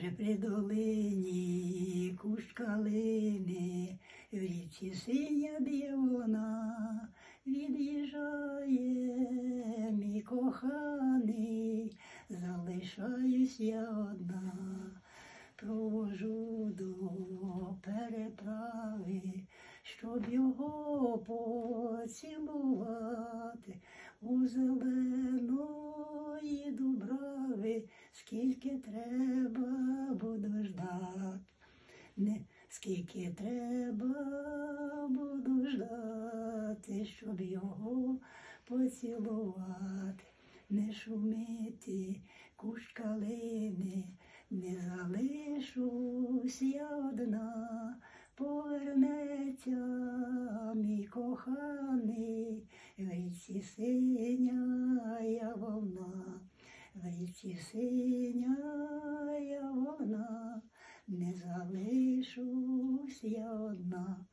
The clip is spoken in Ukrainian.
Де при долині кущ калини, в річці синя білона, від'їжджає мій коханий, залишаюсь я одна, провожу до переправи, щоб його поцілувати у зеленої дубрави, скільки треба. Не скільки треба буду ждати, щоб його поцілувати, не шумити кущ калини, не залишусь я одна, повернеться мій коханий, річці синя волна, в річці синя волна, не залишусь я одна.